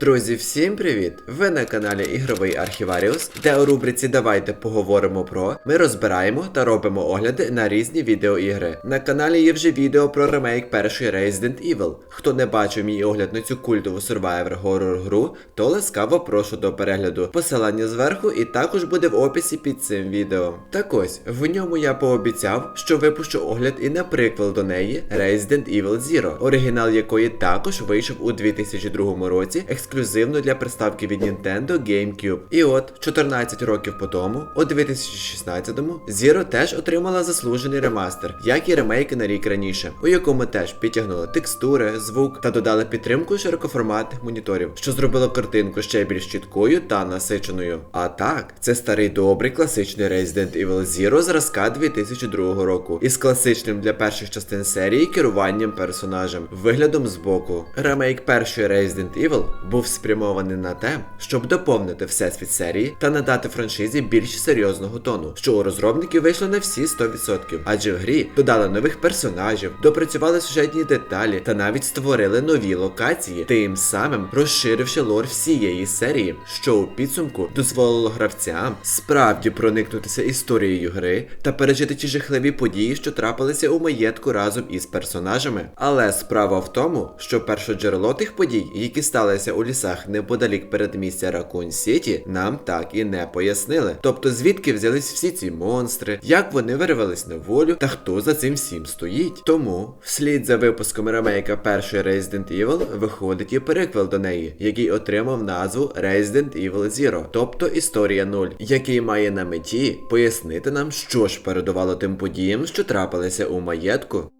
Друзі, всім привіт! Ви на каналі Ігровий Архіваріус, де у рубриці Давайте поговоримо про ми розбираємо та робимо огляди на різні відеоігри. На каналі є вже відео про ремейк першої Resident Evil. Хто не бачив мій огляд на цю культову survivor хоррор гру, то ласкаво прошу до перегляду. Посилання зверху і також буде в описі під цим відео. Так ось, в ньому я пообіцяв, що випущу огляд і на приквел до неї Resident Evil Zero, оригінал якої також вийшов у 2002 році ексклюзивно для приставки від Nintendo GameCube. І от, 14 років по тому, у 2016-му, Zero теж отримала заслужений ремастер, як і ремейки на рік раніше, у якому теж підтягнули текстури, звук та додали підтримку широкоформатних моніторів, що зробило картинку ще більш чіткою та насиченою. А так, це старий добрий класичний Resident Evil Zero зразка 2002 року, із класичним для перших частин серії керуванням персонажем, виглядом збоку. Ремейк першої Resident Evil був спрямований на те, щоб доповнити всесвіт серії та надати франшизі більш серйозного тону, що у розробників вийшло на всі 100%, адже в грі додали нових персонажів, допрацювали сюжетні деталі та навіть створили нові локації, тим самим розширивши лор всієї серії, що у підсумку дозволило гравцям справді проникнутися історією гри та пережити ті жахливі події, що трапилися у маєтку разом із персонажами. Але справа в тому, що першоджерело тих подій, які сталися у лісах неподалік передмістя Ракун Сіті, нам так і не пояснили. Тобто звідки взялись всі ці монстри, як вони вирвались на волю та хто за цим всім стоїть. Тому, вслід за випуском ремейка першої Resident Evil виходить і переквел до неї, який отримав назву Resident Evil Zero, тобто Історія 0, який має на меті пояснити нам, що ж передувало тим подіям, що трапилися у маєтку.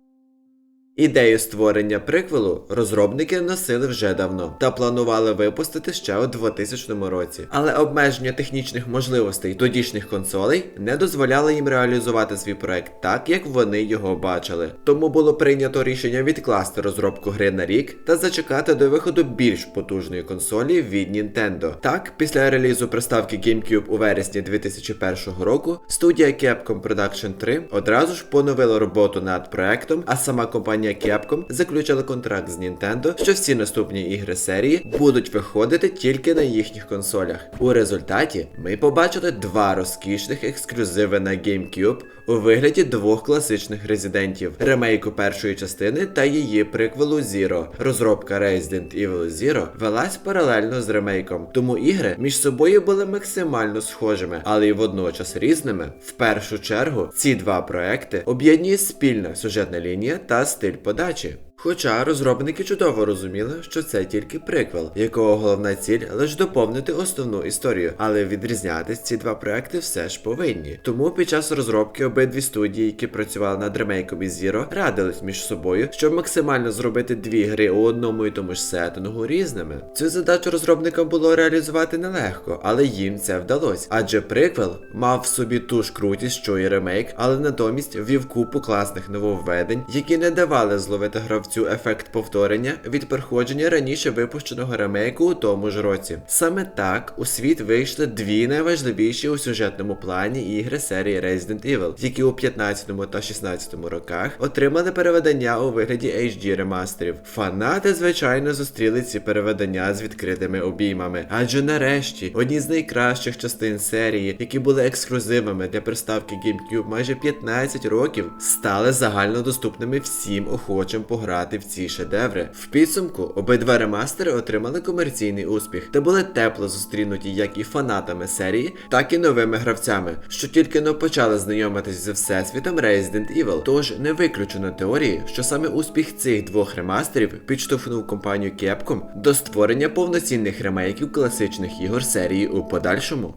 Ідею створення приквелу розробники носили вже давно та планували випустити ще у 2000 році. Але обмеження технічних можливостей тодішніх консолей не дозволяли їм реалізувати свій проект так, як вони його бачили. Тому було прийнято рішення відкласти розробку гри на рік та зачекати до виходу більш потужної консолі від Nintendo. Так, після релізу приставки GameCube у вересні 2001 року, студія Capcom Production 3 одразу ж поновила роботу над проектом, а сама компанія Capcom заключила контракт з Nintendo, що всі наступні ігри серії будуть виходити тільки на їхніх консолях. У результаті ми побачили два розкішних ексклюзиви на GameCube у вигляді двох класичних резидентів: ремейку першої частини та її приквелу Zero. Розробка Resident Evil Zero велась паралельно з ремейком, тому ігри між собою були максимально схожими, але й водночас різними. В першу чергу ці два проекти об'єднує спільна сюжетна лінія та стиль подачі. Хоча розробники чудово розуміли, що це тільки приквел, якого головна ціль лише доповнити основну історію, але відрізнятись ці два проекти все ж повинні. Тому під час розробки обидві студії, які працювали над ремейком із Zero, радились між собою, щоб максимально зробити дві гри у одному і тому ж сеттингу різними. Цю задачу розробникам було реалізувати нелегко, але їм це вдалося. Адже приквел мав в собі ту ж крутість, що і ремейк, але натомість ввів купу класних нововведень, які не давали зловити гравцю цю ефект повторення від проходження раніше випущеного ремейку у тому ж році. Саме так у світ вийшли дві найважливіші у сюжетному плані ігри серії Resident Evil, які у 15 та 16 роках отримали переведення у вигляді HD ремастерів. Фанати, звичайно, зустріли ці переведення з відкритими обіймами, адже нарешті одні з найкращих частин серії, які були ексклюзивами для приставки GameCube майже 15 років, стали загальнодоступними всім охочим пограти в ці шедеври. В підсумку обидва ремастери отримали комерційний успіх та були тепло зустрінуті як і фанатами серії, так і новими гравцями, що тільки но почали знайомитись з всесвітом Resident Evil. Тож не виключено теорії, що саме успіх цих двох ремастерів підштовхнув компанію Capcom до створення повноцінних ремейків класичних ігор серії у подальшому.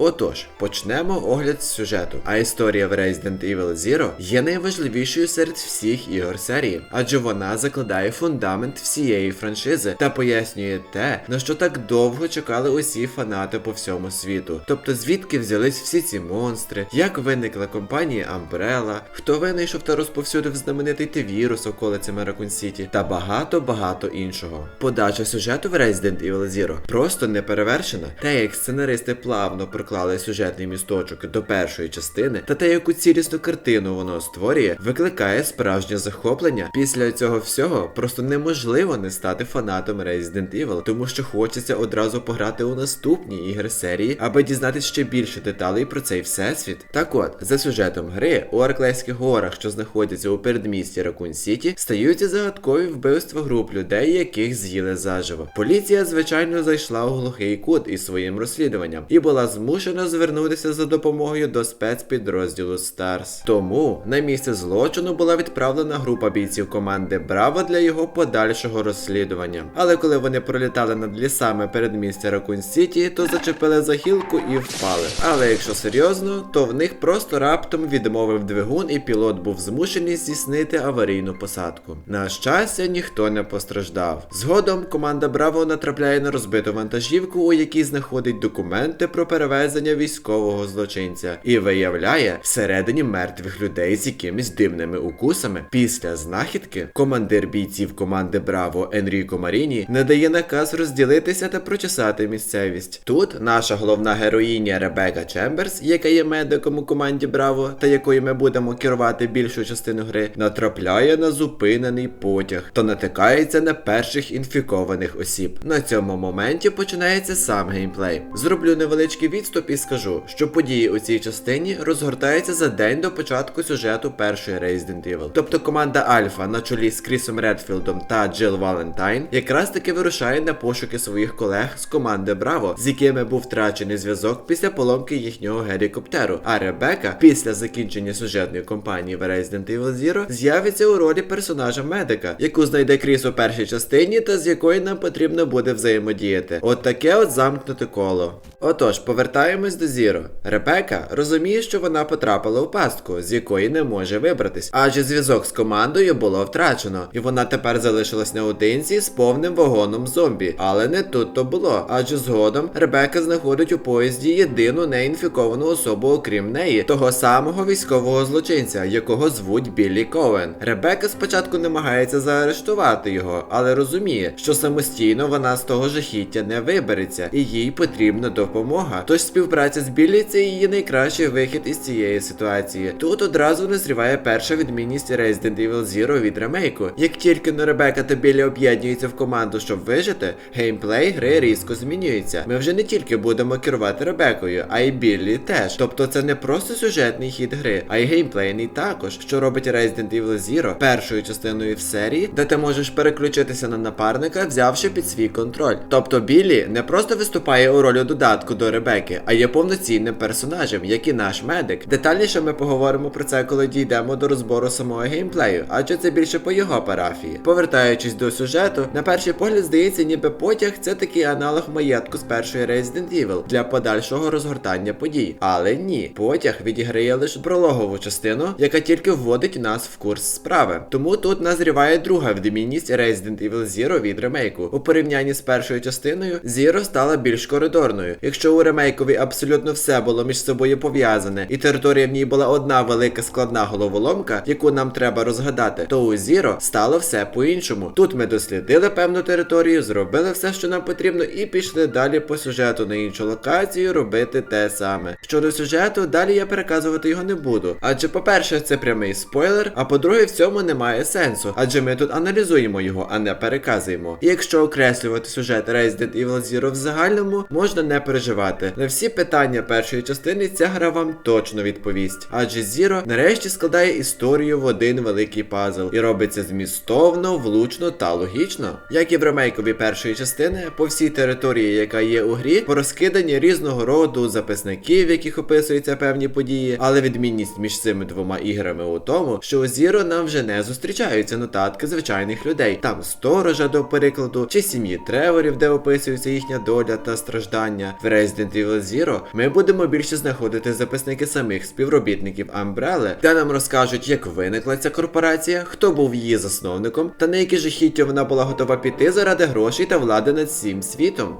Отож, почнемо огляд з сюжету. А історія в Resident Evil Zero є найважливішою серед всіх ігор серії, адже вона закладає фундамент всієї франшизи та пояснює те, на що так довго чекали усі фанати по всьому світу. Тобто звідки взялись всі ці монстри, як виникла компанія Umbrella, хто винайшов та розповсюдив знаменитий Т-вірус околицями Raccoon City та багато-багато іншого. Подача сюжету в Resident Evil Zero просто не перевершена, те як сценаристи плавно проклали сюжетний місточок до першої частини, та те, яку цілісну картину воно створює, викликає справжнє захоплення. Після цього всього просто неможливо не стати фанатом Resident Evil, тому що хочеться одразу пограти у наступні ігри серії, аби дізнатися ще більше деталей про цей всесвіт. Так от, за сюжетом гри, у Арклейських горах, що знаходяться у передмісті Ракун Сіті, стаються загадкові вбивства груп людей, яких з'їли заживо. Поліція, звичайно, зайшла у глухий кут із своїм розслідуванням і була змушена звернутися за допомогою до спецпідрозділу Stars. Тому на місце злочину була відправлена група бійців команди Браво для його подальшого розслідування. Але коли вони пролітали над лісами передмістя Ракун Сіті, то зачепили за гілку і впали. Але якщо серйозно, то в них просто раптом відмовив двигун, і пілот був змушений здійснити аварійну посадку. На щастя, ніхто не постраждав. Згодом команда Браво натрапляє на розбиту вантажівку, у якій знаходить документи про перевезення військового злочинця, і виявляє всередині мертвих людей з якимись дивними укусами. Після знахідки командир бійців команди Браво Енріко Маріні надає наказ розділитися та прочесати місцевість. Тут наша головна героїня Ребека Чемберс, яка є медиком у команді Браво, та якою ми будемо керувати більшу частину гри, натрапляє на зупинений потяг та натикається на перших інфікованих осіб. На цьому моменті починається сам геймплей. Зроблю невеличкий відступ і скажу, що події у цій частині розгортаються за день до початку сюжету першої Resident Evil. Тобто команда Альфа на чолі з Крісом Редфілдом та Джил Валентайн якраз таки вирушає на пошуки своїх колег з команди Браво, з якими був втрачений зв'язок після поломки їхнього гелікоптеру. А Ребека після закінчення сюжетної кампанії в Resident Evil Zero з'явиться у ролі персонажа медика, яку знайде Кріс у першій частині, та з якою нам потрібно буде взаємодіяти. От таке от замкнуте коло. Отож, повертаємось до Зіро. Ребека розуміє, що вона потрапила у пастку, з якої не може вибратись, адже зв'язок з командою було втрачено, і вона тепер залишилась наодинці з повним вагоном зомбі. Але не тут то було, адже згодом Ребека знаходить у поїзді єдину неінфіковану особу, окрім неї, того самого військового злочинця, якого звуть Біллі Коен. Ребека спочатку намагається заарештувати його, але розуміє, що самостійно вона з того жахіття не вибереться, і їй потрібна допомога. Тож співпраця з Біллі це її найкращий вихід із цієї ситуації. Тут одразу назріває перша відмінність Resident Evil Zero від ремейку. Як тільки но Ребека та Біллі об'єднуються в команду, щоб вижити, геймплей гри різко змінюється. Ми вже не тільки будемо керувати Ребекою, а й Біллі теж. Тобто це не просто сюжетний хід гри, а й геймплейний також, що робить Resident Evil Zero першою частиною в серії, де ти можеш переключитися на напарника, взявши під свій контроль. Тобто Біллі не просто виступає у ролі додатку до Ребеки, а є повноцінним персонажем, як і наш медик. Детальніше ми поговоримо про це, коли дійдемо до розбору самого геймплею, адже це більше по його парафії. Повертаючись до сюжету, на перший погляд здається, ніби потяг це такий аналог маєтку з першої Resident Evil для подальшого розгортання подій. Але ні, потяг відіграє лише прологову частину, яка тільки вводить нас в курс справи. Тому тут назріває друга відмінність Resident Evil Zero від ремейку. У порівнянні з першою частиною, Zero стала більш коридорною. Якщо у ремейкові абсолютно все було між собою пов'язане, і територія в ній була одна велика складна головоломка, яку нам треба розгадати, то у Zero стало все по-іншому. Тут ми дослідили певну територію, зробили все, що нам потрібно, і пішли далі по сюжету на іншу локацію робити те саме. Щодо сюжету, далі я переказувати його не буду. Адже, по-перше, це прямий спойлер, а по-друге, в цьому немає сенсу, адже ми тут аналізуємо його, а не переказуємо. І якщо окреслювати сюжет Resident Evil Zero в загальному, можна не переживати. На всі питання першої частини ця гра вам точно відповість. Адже Zero нарешті складає історію в один великий пазл і робиться змістовно, влучно та логічно. Як і в ремейкові першої частини, по всій території, яка є у грі, порозкидані різного роду записники, в яких описуються певні події, але відмінність між цими двома іграми у тому, що у Zero нам вже не зустрічаються нотатки звичайних людей, там сторожа до прикладу, чи сім'ї Треворів, де описується їхня доля та страждання. В Resident Evil Zero ми будемо більше знаходити записники самих співробітників Umbrella, де нам розкажуть, як виникла ця корпорація, хто був її засновником, та на які жахіття вона була готова піти заради грошей та влади над всім світом.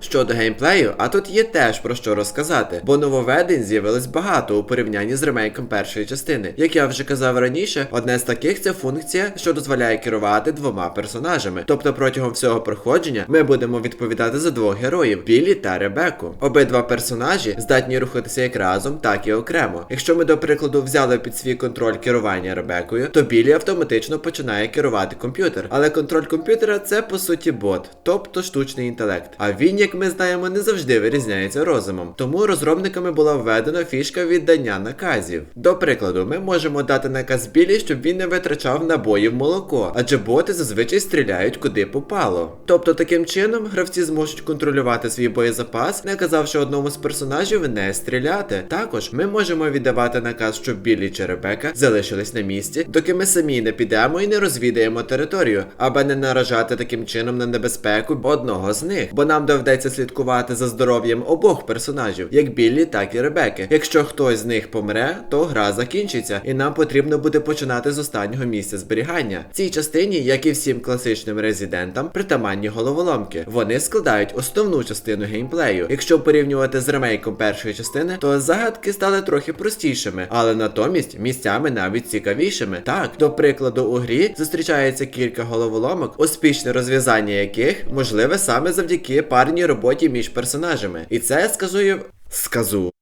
Щодо геймплею, а тут є теж про що розказати, бо нововведень з'явилось багато у порівнянні з ремейком першої частини. Як я вже казав раніше, одне з таких це функція, що дозволяє керувати двома персонажами. Тобто протягом всього проходження ми будемо відповідати за двох героїв Біллі та Ребеку. Обидва персонажі здатні рухатися як разом, так і окремо. Якщо ми, до прикладу, взяли під свій контроль керування Ребекою, то Біллі автоматично починає керувати комп'ютер. Але контроль комп'ютера це по суті бот, тобто штучний інтелект. А він, як ми знаємо, не завжди вирізняється розумом. Тому розробниками була введена фішка віддання наказів. До прикладу, ми можемо дати наказ Біллі, щоб він не витрачав набої в молоко, адже боти зазвичай стріляють куди попало. Тобто таким чином гравці зможуть контролювати свій боєзапас, наказавши одному з персонажів не стріляти. Також ми можемо віддавати наказ, щоб Біллі чи залишились на місці, доки ми самі не підемо і не розвідаємо територію, аби не наражати таким чином на небезпеку одного з них, бо нам доведеться слідкувати за здоров'ям обох персонажів, як Біллі, так і Ребеки. Якщо хтось з них помре, то гра закінчиться, і нам потрібно буде починати з останнього місця зберігання. В цій частині, як і всім класичним резидентам, притаманні головоломки. Вони складають основну частину геймплею. Якщо порівнювати з ремейком першої частини, то загадки стали трохи простішими, але натомість місцями навіть цікавішими. Так, до прикладу, у грі зустрічається кілька головоломок, успішне розв'язання яких можливе саме завдяки парній роботі між персонажами. І це сказує. Сказу.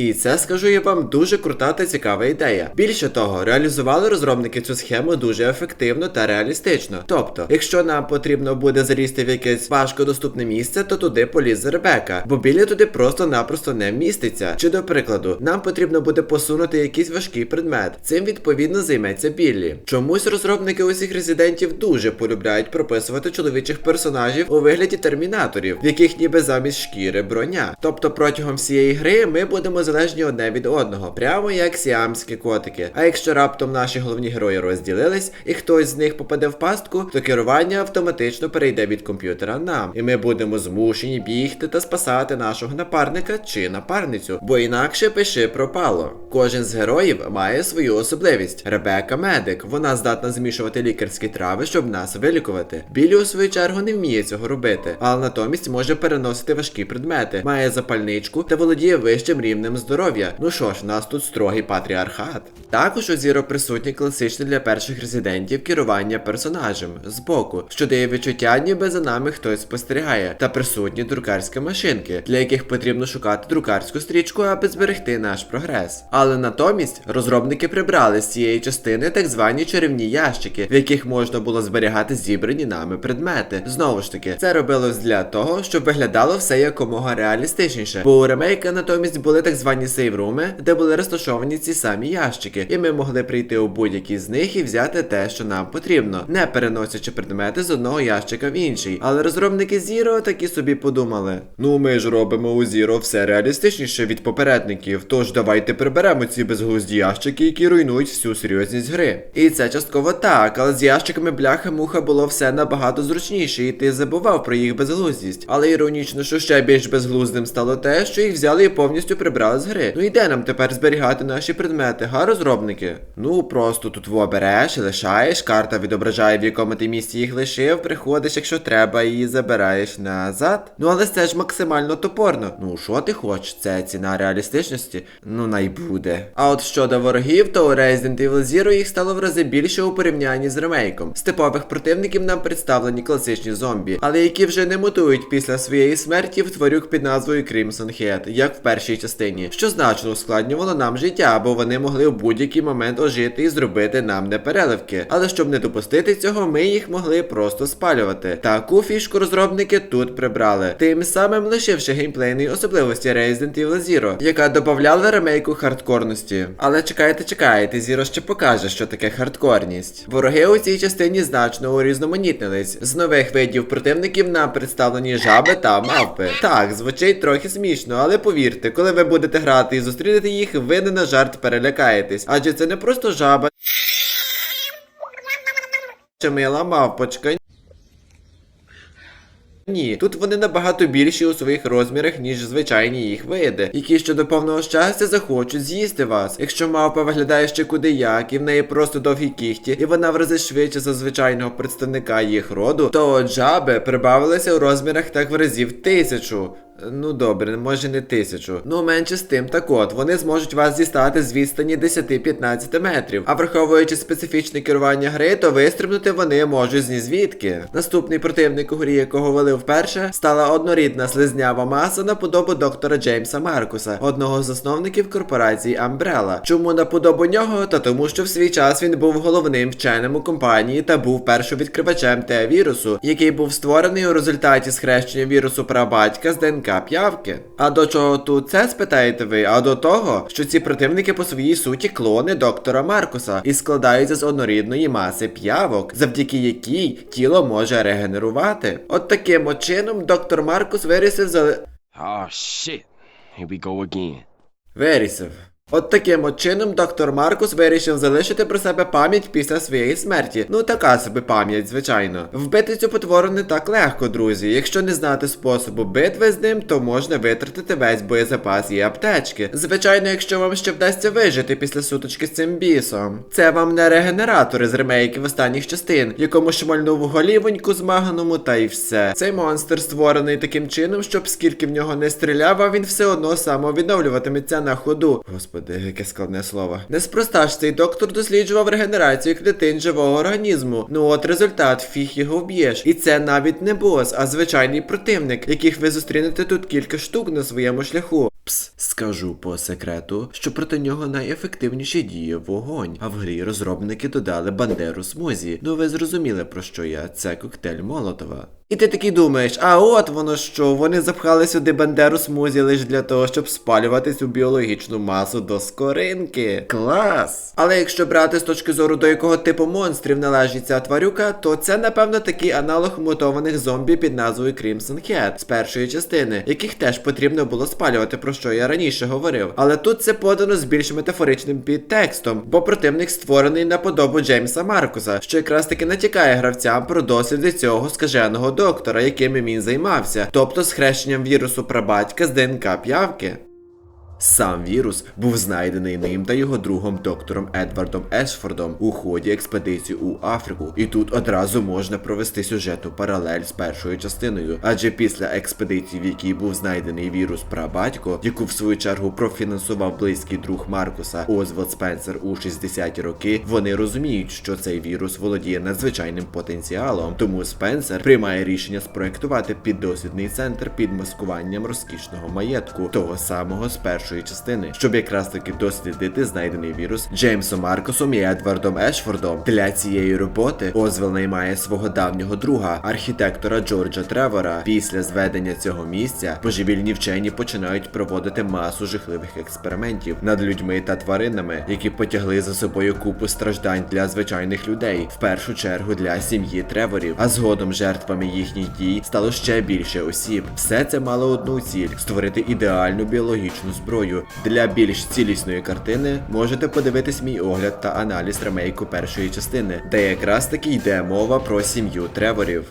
І це скажу я вам дуже крута та цікава ідея. Більше того, реалізували розробники цю схему дуже ефективно та реалістично. Тобто, якщо нам потрібно буде залізти в якесь важкодоступне місце, то туди полізе Ребека, бо біля туди просто-напросто не вміститься. Чи до прикладу, нам потрібно буде посунути якийсь важкий предмет. Цим відповідно займеться Біллі. Чомусь розробники усіх резидентів дуже полюбляють прописувати чоловічих персонажів у вигляді термінаторів, в яких ніби замість шкіри броня. Тобто протягом всієї гри ми будемо залежні одне від одного, прямо як сіамські котики. А якщо раптом наші головні герої розділились і хтось з них попаде в пастку, то керування автоматично перейде від комп'ютера нам, і ми будемо змушені бігти та спасати нашого напарника чи напарницю, бо інакше пиши пропало. Кожен з героїв має свою особливість. Ребека медик, вона здатна змішувати лікарські трави, щоб нас вилікувати. Білі у свою чергу не вміє цього робити, але натомість може переносити важкі предмети, має запальничку та володіє вищим рівнем здоров'я. Ну що ж, нас тут строгий патріархат. Також у Зіро присутнє класичне для перших резидентів керування персонажем збоку, що дає відчуття, ніби за нами хтось спостерігає, та присутні друкарські машинки, для яких потрібно шукати друкарську стрічку, аби зберегти наш прогрес. Але натомість розробники прибрали з цієї частини так звані чарівні ящики, в яких можна було зберігати зібрані нами предмети. Знову ж таки, це робилось для того, щоб виглядало все якомога реалістичніше. Бо у ремейка натомість були так звані сейвруми, де були розташовані ці самі ящики, і ми могли прийти у будь-який з них і взяти те, що нам потрібно, не переносячи предмети з одного ящика в інший. Але розробники Zero такі собі подумали: ну ми ж робимо у Zero все реалістичніше від попередників, тож давайте приберемо ці безглузді ящики, які руйнують всю серйозність гри. І це частково так, але з ящиками бляха-муха було все набагато зручніше, і ти забував про їх безглуздість. Але іронічно, що ще більш безглуздим стало те, що їх взяли і повністю прибрали з гри. Ну і де нам тепер зберігати наші предмети, га, розробники? Ну просто тут во береш лишаєш, карта відображає, в якому ти місці їх лишив, приходиш, якщо треба, і забираєш назад. Ну але це ж максимально топорно. Ну що ти хочеш? Це ціна реалістичності? Ну най буде. А от щодо ворогів, то у Resident Evil Zero їх стало в рази більше у порівнянні з ремейком. З типових противників нам представлені класичні зомбі, але які вже не мутують після своєї смерті в тварюк під назвою Crimson Head, як в першій частині, що значно ускладнювало нам життя, бо вони могли в будь-який момент ожити і зробити нам непереливки. Але щоб не допустити цього, ми їх могли просто спалювати. Таку фішку розробники тут прибрали, тим самим лишивши геймплейної особливості Resident Evil Zero, яка додавала ремейку хардкорності. Але чекайте, чекайте, Zero ще покаже, що таке хардкорність. Вороги у цій частині значно урізноманітнились. З нових видів противників нам представлені жаби та мавпи. Так, звучить трохи смішно, але повірте, коли ви будете грати і зустрінете їх, ви не на жарт перелякаєтесь. Адже це не просто жаба. Чи мила мавпочка. Ні, тут вони набагато більші у своїх розмірах, ніж звичайні їх види, які щодо повного щастя захочуть з'їсти вас. Якщо мавпа виглядає ще куди як, і в неї просто довгі кіхті, і вона в рази швидше за звичайного представника їх роду, то джаби прибавилися у розмірах так в разів тисячу. Ну добре, може не тисячу. Ну менше з тим, так от, вони зможуть вас дістати з відстані 10-15 метрів. А враховуючи специфічне керування гри, то вистрибнути вони можуть зні звідки. Наступний противник у грі, якого вели вперше, стала однорідна слизнява маса на подобу доктора Джеймса Маркуса, одного з засновників корпорації Umbrella. Чому на подобу нього? Та тому, що в свій час він був головним вченим у компанії та був першовідкривачем Т-вірусу, який був створений у результаті схрещення вірусу прабатька з ДНК п'явки. А до чого тут це спитаєте ви? А до того, що ці противники по своїй суті клони доктора Маркуса і складаються з однорідної маси п'явок, завдяки якій тіло може регенерувати. От таким от чином доктор Маркус вирісив за. Oh shit. Here we go again. Вирісив. От таким от чином доктор Маркус вирішив залишити про себе пам'ять після своєї смерті. Ну така собі пам'ять, звичайно. Вбити цю потвору не так легко, друзі. Якщо не знати способу битви з ним, то можна витратити весь боєзапас і аптечки. Звичайно, якщо вам ще вдасться вижити після суточки з цим бісом. Це вам не регенератори з ремейків останніх частин, якому шмальнув голівоньку з маганому та й все. Цей монстр створений таким чином, щоб скільки в нього не стріляв, а він все одно самовідновлюватиметься на ходу. Господи, яке складне слово. Неспроста ж цей доктор досліджував регенерацію клітин живого організму. Ну от результат, фіг його вб'єш. І це навіть не бос, а звичайний противник, яких ви зустрінете тут кілька штук на своєму шляху. Пс, скажу по секрету, що проти нього найефективніше діє вогонь. А в грі розробники додали бандеру смузі. Ну ви зрозуміли про що я? Це коктейль Молотова. І ти такий думаєш, а от воно що, вони запхали сюди бандеру смузі лише для того, щоб спалювати цю біологічну масу до скоринки. Клас! Але якщо брати з точки зору до якого типу монстрів належить ця тварюка, то це напевно такий аналог мутованих зомбі під назвою Crimson Head з першої частини, яких теж потрібно було спалювати, про що я раніше говорив. Але тут це подано з більш метафоричним підтекстом, бо противник створений на подобу Джеймса Маркуса, що якраз таки натякає гравцям про досліди цього скаженого доктора, яким він займався, тобто схрещенням вірусу прабатька з ДНК п'явки. Сам вірус був знайдений ним та його другом доктором Едвардом Ешфордом у ході експедиції у Африку. І тут одразу можна провести сюжету паралель з першою частиною. Адже після експедиції, в якій був знайдений вірус прабатько, яку в свою чергу профінансував близький друг Маркуса Озвальд Спенсер у 60-ті роки, вони розуміють, що цей вірус володіє надзвичайним потенціалом. Тому Спенсер приймає рішення спроектувати піддослідний центр під маскуванням розкішного маєтку, того самого з першої частини, щоб якраз таки дослідити знайдений вірус Джеймсом Маркусом і Едвардом Ешфордом. Для цієї роботи Озвел наймає свого давнього друга, архітектора Джорджа Тревора. Після зведення цього місця божевільні вчені починають проводити масу жахливих експериментів над людьми та тваринами, які потягли за собою купу страждань для звичайних людей, в першу чергу для сім'ї Треворів. А згодом жертвами їхніх дій стало ще більше осіб. Все це мало одну ціль створити ідеальну біологічну зброю. Для більш цілісної картини можете подивитись мій огляд та аналіз ремейку першої частини, де якраз таки йде мова про сім'ю Треворів.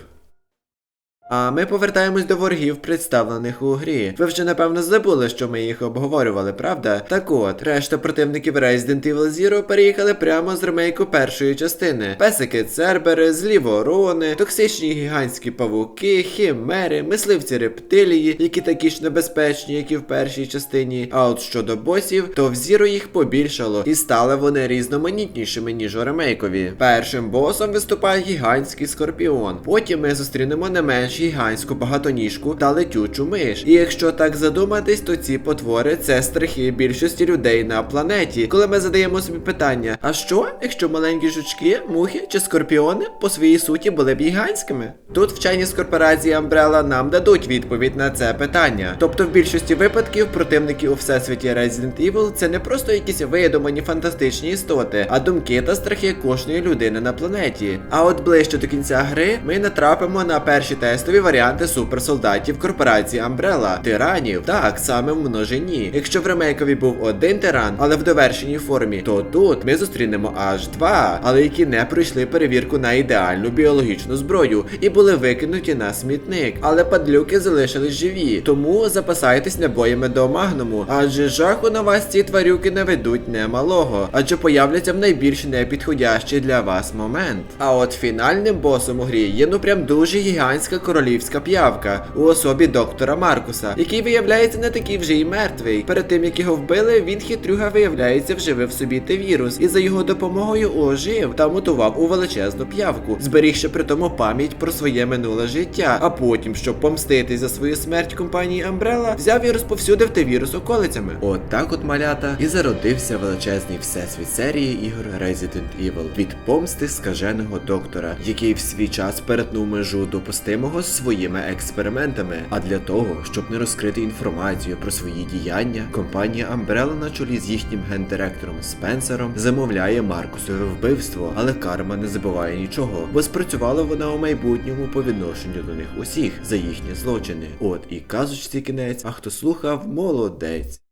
А ми повертаємось до ворогів, представлених у грі. Ви вже напевно забули, що ми їх обговорювали, правда? Так от, решта противників Resident Evil Zero переїхали прямо з ремейку першої частини. Песики Цербери, злі ворони, токсичні гігантські павуки, хімери, мисливці рептилії, які такі ж небезпечні, як і в першій частині. А от щодо босів, то в Zero їх побільшало, і стали вони різноманітнішими, ніж у ремейкові. Першим босом виступає гігантський скорпіон. Потім ми зустрінемо не менш гігантську багатоніжку та летючу миш. І якщо так задуматись, то ці потвори це страхи більшості людей на планеті. Коли ми задаємо собі питання: а що, якщо маленькі жучки, мухи чи скорпіони по своїй суті були б гігантськими? Тут вчені з корпорації Umbrella нам дадуть відповідь на це питання. Тобто, в більшості випадків противники у всесвіті Resident Evil це не просто якісь видумані фантастичні істоти, а думки та страхи кожної людини на планеті. А от ближче до кінця гри ми натрапимо на перші тести тестові варіанти суперсолдатів корпорації Umbrella, тиранів. Так, саме в множині. Якщо в ремейкові був один тиран, але в довершеній формі, то тут ми зустрінемо аж два, але які не пройшли перевірку на ідеальну біологічну зброю і були викинуті на смітник. Але падлюки залишились живі. Тому запасайтесь набоями до магнуму, адже жаху на вас ці тварюки наведуть немалого, адже появляться в найбільш непідходящий для вас момент. А от фінальним босом у грі є ну прям дуже гігантська королівська п'явка у особі доктора Маркуса, який виявляється не такий вже й мертвий. Перед тим як його вбили, він хитрюга виявляється вживив собі те вірус і за його допомогою ожив та мутував у величезну п'явку, зберігши при тому пам'ять про своє минуле життя. А потім, щоб помститись за свою смерть компанії Umbrella, взяв і розповсюдив те вірус околицями. От так от малята і зародився величезний всесвіт серії ігор Resident Evil від помсти скаженого доктора, який в свій час перетнув межу допустимого своїми експериментами. А для того, щоб не розкрити інформацію про свої діяння, компанія Umbrella на чолі з їхнім гендиректором Спенсером замовляє Маркусове вбивство, але карма не забуває нічого, бо спрацювала вона у майбутньому по відношенню до них усіх за їхні злочини. От і казочці кінець, а хто слухав, молодець.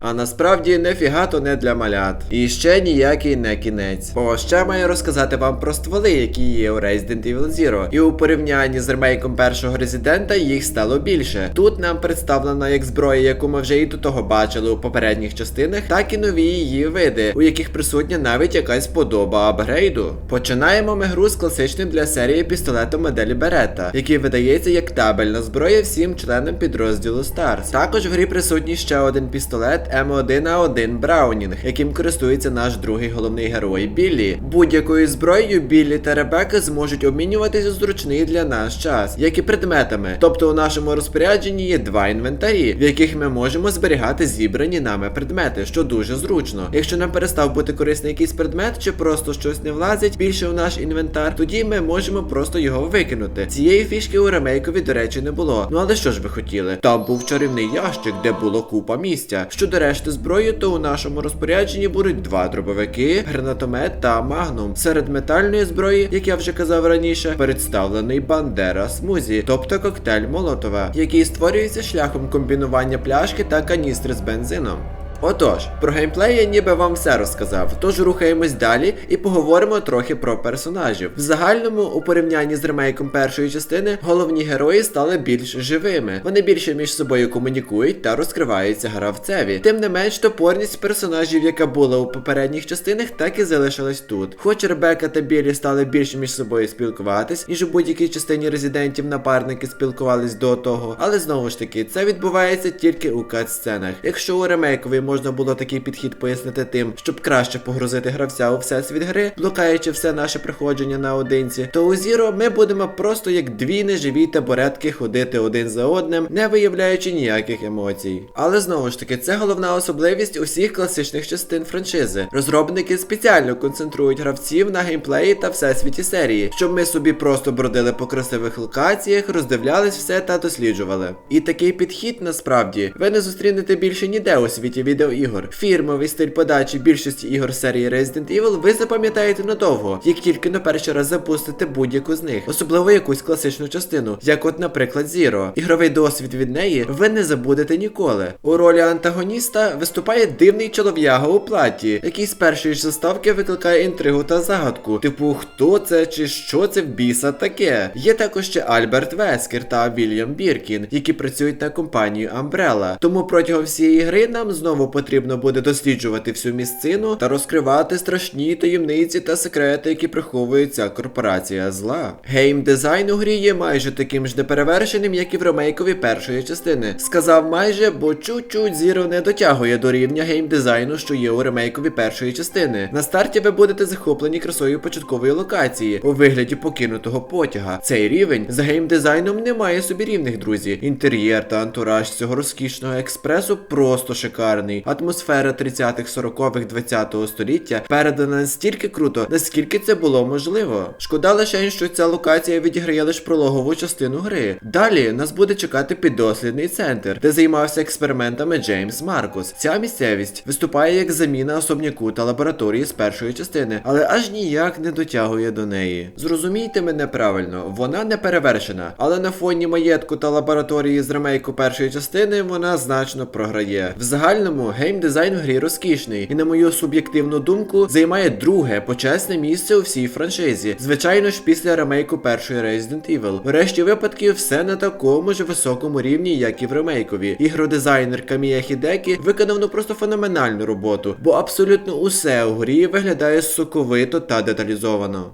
А насправді нефіга то не для малят. І ще ніякий не кінець. Бо ще маю розказати вам про стволи, які є у Resident Evil Zero. І у порівнянні з ремейком першого резидента їх стало більше. Тут нам представлена як зброя, яку ми вже і до того бачили у попередніх частинах, так і нові її види, у яких присутня навіть якась подоба апгрейду. Починаємо ми гру з класичним для серії пістолетом моделі Берета, який видається як табельна зброя всім членам підрозділу Stars. Також в грі присутній ще один пістолет М1А1 Браунінг, яким користується наш другий головний герой Біллі. Будь-якою зброєю Біллі та Ребека зможуть обмінюватися зручний для нас час, як і предметами. Тобто у нашому розпорядженні є два інвентарі, в яких ми можемо зберігати зібрані нами предмети, що дуже зручно. Якщо нам перестав бути корисний якийсь предмет, чи просто щось не влазить більше в наш інвентар, тоді ми можемо просто його викинути. Цієї фішки у ремейкові, до речі, не було. Ну але що ж ви хотіли? Там був чарівний ящик, де було купа місця. Щодо решти зброї, то у нашому розпорядженні будуть два дробовики, гранатомет та магнум. Серед метальної зброї, як я вже казав раніше, представлений Бандера Смузі, тобто коктейль Молотова, який створюється шляхом комбінування пляшки та каністри з бензином. Отож, про геймплей я ніби вам все розказав, тож рухаємось далі і поговоримо трохи про персонажів. В загальному, у порівнянні з ремейком першої частини, головні герої стали більш живими. Вони більше між собою комунікують та розкриваються гравцеві. Тим не менш, топорність персонажів, яка була у попередніх частинах, так і залишилась тут. Хоч Ребека та Білі стали більше між собою спілкуватись, ніж у будь-якій частині резидентів напарники спілкувались до того, але знову ж таки, це відбувається тільки у кат-сценах. Якщо у ремейковій можна було такий підхід пояснити тим, щоб краще погрузити гравця у всесвіт гри, блукаючи все наше приходження наодинці, то у Зіро ми будемо просто як дві неживі табуретки ходити один за одним, не виявляючи ніяких емоцій. Але знову ж таки, це головна особливість усіх класичних частин франшизи. Розробники спеціально концентрують гравців на геймплеї та всесвіті серії, щоб ми собі просто бродили по красивих локаціях, роздивлялись все та досліджували. І такий підхід насправді ви не зустрінете більше ніде у світі відеоігор. Фірмовий стиль подачі більшості ігор серії Resident Evil ви запам'ятаєте надовго, як тільки на перший раз запустите будь-яку з них, особливо якусь класичну частину, як от, наприклад, Zero. Ігровий досвід від неї ви не забудете ніколи. У ролі антагоніста виступає дивний чолов'яга у платі, який з першої ж заставки викликає інтригу та загадку. Типу, хто це чи що це в біса таке? Є також ще Альберт Вескер та Вільям Біркін, які працюють на компанію Umbrella. Тому протягом всієї гри нам знову потрібно буде досліджувати всю місцину та розкривати страшні таємниці та секрети, які приховує ця корпорація зла. Гейм дизайн у грі є майже таким ж неперевершеним, як і в ремейкові першої частини. Сказав майже, бо чуть-чуть Zero не дотягує до рівня гейм дизайну, що є у ремейкові першої частини. На старті ви будете захоплені красою початкової локації у вигляді покинутого потяга. Цей рівень за гейм дизайном не має собі рівних, друзі. Інтер'єр та антураж цього розкішного експресу просто шикарний. Атмосфера 30-х, 40-х, 20-го століття передана настільки круто, наскільки це було можливо. Шкода лише, що ця локація відіграє лише прологову частину гри. Далі нас буде чекати піддослідний центр, де займався експериментами Джеймс Маркус. Ця місцевість виступає як заміна особняку та лабораторії з першої частини, але аж ніяк не дотягує до неї. Зрозумійте мене правильно, вона не перевершена, але на фоні маєтку та лабораторії з ремейку першої частини вона значно програє. В загальному геймдизайн в грі розкішний і, на мою суб'єктивну думку, займає друге почесне місце у всій франшизі. Звичайно ж, після ремейку першої Resident Evil. В решті випадків все на такому ж високому рівні, як і в ремейкові. Ігродизайнер Камія Хідекі виконав ну просто феноменальну роботу, бо абсолютно усе у грі виглядає соковито та деталізовано.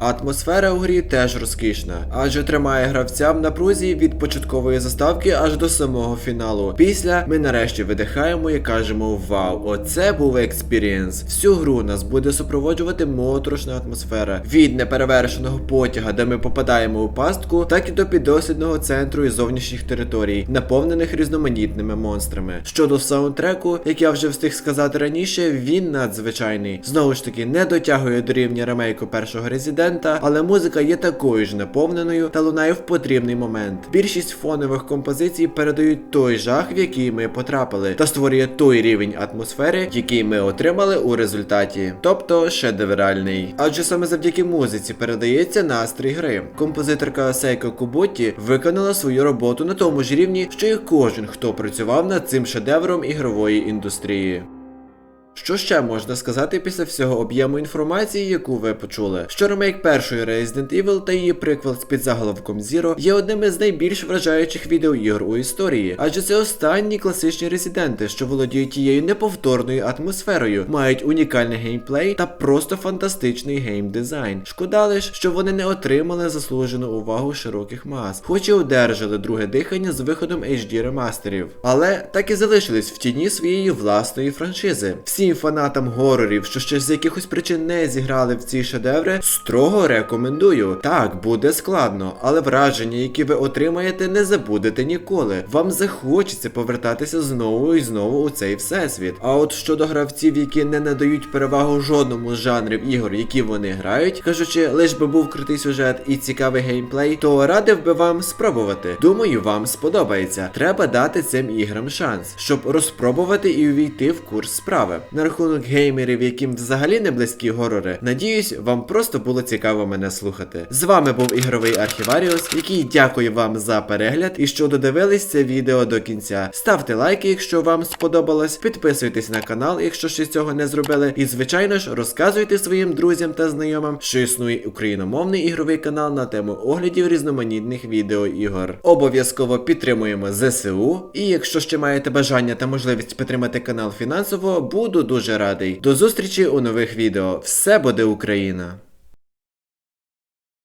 Атмосфера у грі теж розкішна, адже тримає гравця в напрузі від початкової заставки аж до самого фіналу. Після ми нарешті видихаємо і кажемо Вау, оце був експірієнс. Всю гру нас буде супроводжувати моторошна атмосфера від неперевершеного потяга, де ми попадаємо у пастку, так і до піддослідного центру і зовнішніх територій, наповнених різноманітними монстрами. Щодо саундтреку, як я вже встиг сказати раніше, він надзвичайний. Знову ж таки, не дотягує до рівня ремейку першого резидента, але музика є такою ж наповненою та лунає в потрібний момент. Більшість фонових композицій передають той жах, в який ми потрапили, та створює той рівень атмосфери, який ми отримали у результаті. Тобто шедевральний. Адже саме завдяки музиці передається настрій гри. Композиторка Сейко Куботі виконала свою роботу на тому ж рівні, що і кожен, хто працював над цим шедевром ігрової індустрії. Що ще можна сказати після всього об'єму інформації, яку ви почули? Що ремейк першої Resident Evil та її приквел з підзаголовком Zero є одним із найбільш вражаючих відеоігр у історії, адже це останні класичні резиденти, що володіють тією неповторною атмосферою, мають унікальний геймплей та просто фантастичний геймдизайн. Шкода лиш, що вони не отримали заслужену увагу широких мас, хоч і одержали друге дихання з виходом HD ремастерів, але так і залишились в тіні своєї власної франшизи. Фанатам горорів, що ще з якихось причин не зіграли в ці шедеври, строго рекомендую. Так, буде складно, але враження, які ви отримаєте, не забудете ніколи. Вам захочеться повертатися знову і знову у цей всесвіт. А от щодо гравців, які не надають перевагу жодному з жанрів ігор, які вони грають, кажучи, лиш би був крутий сюжет і цікавий геймплей, то радив би вам спробувати. Думаю, вам сподобається. Треба дати цим іграм шанс, щоб розпробувати і увійти в курс справи. На рахунок геймерів, яким взагалі не близькі горори, надіюсь, вам просто було цікаво мене слухати. З вами був ігровий архіваріус, який дякує вам за перегляд і що додивились це відео до кінця. Ставте лайки, якщо вам сподобалось, підписуйтесь на канал, якщо ще цього не зробили. І звичайно ж, розказуйте своїм друзям та знайомим, що існує україномовний ігровий канал на тему оглядів різноманітних відеоігор. Обов'язково підтримуємо ЗСУ. І якщо ще маєте бажання та можливість підтримати канал фінансово, буду дуже радий. До зустрічі у нових відео. Все буде Україна!